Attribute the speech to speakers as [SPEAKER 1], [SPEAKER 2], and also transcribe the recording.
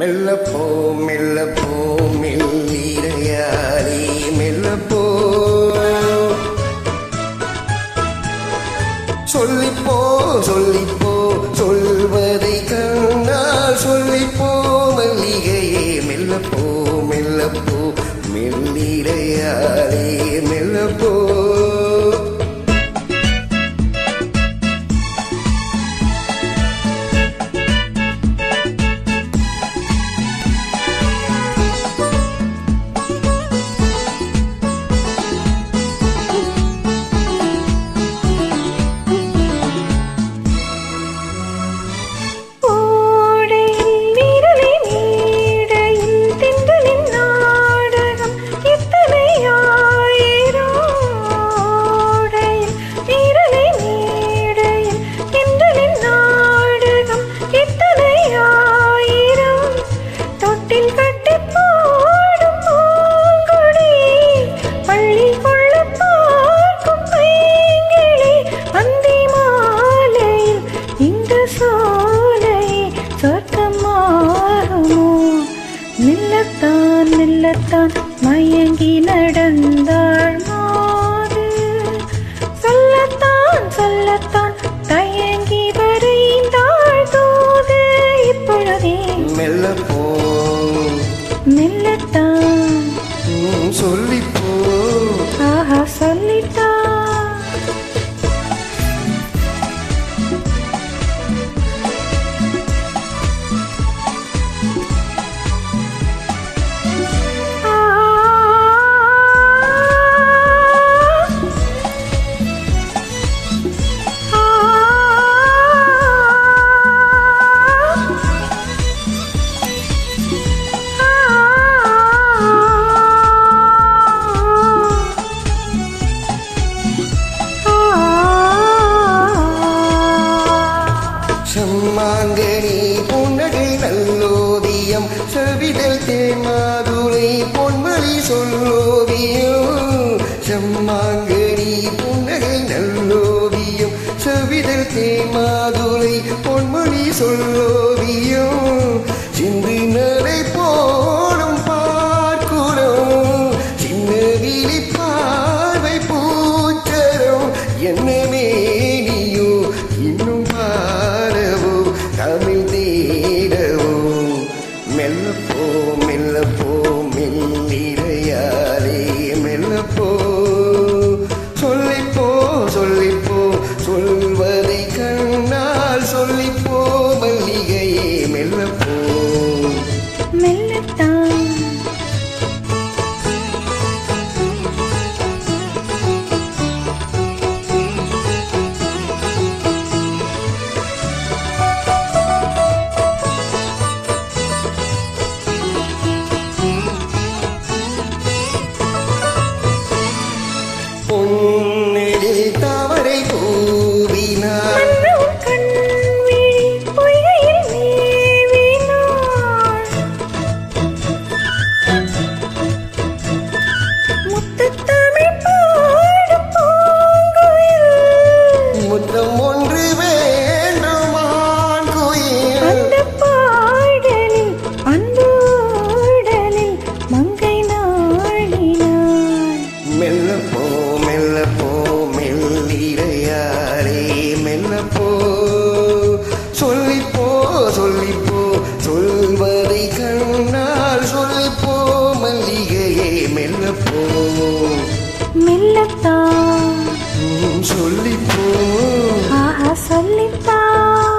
[SPEAKER 1] மெல்ல போ மெல்ல போ மெல்லீரையாரி மெல்ல போ சொல்லிப்போ சொல்லிப்போ சொல்வதை கண்டால் சொல்லிப்போ மல்லிகையே மெல்ல போ மெல்ல போ மெல்லீரையாரி
[SPEAKER 2] மயங்கி நடந்தாள் மாது சொல்லத்தான் சொல்லத்தான் தயங்கி வரைந்தாள் தூது. இப்பொழுதே
[SPEAKER 1] மெல்ல போ
[SPEAKER 2] மெல்லத்தான்
[SPEAKER 1] சொல்லிப்போ. நல்லோவியம் செவிதல் தேமாதுரை பொன்மொழி சொல்லோவியம் செம்மாங்கனி புன்னகை நல்லோவியம் செவிதல் தேமாதுரை பொன்மொழி சொல்லோவியம் சிந்து நடை போடும் பார்க்குறோம். சின்ன விழி பார்வை பூச்சரம். என்னமே
[SPEAKER 2] ஆஹா சொல்லித்தான்.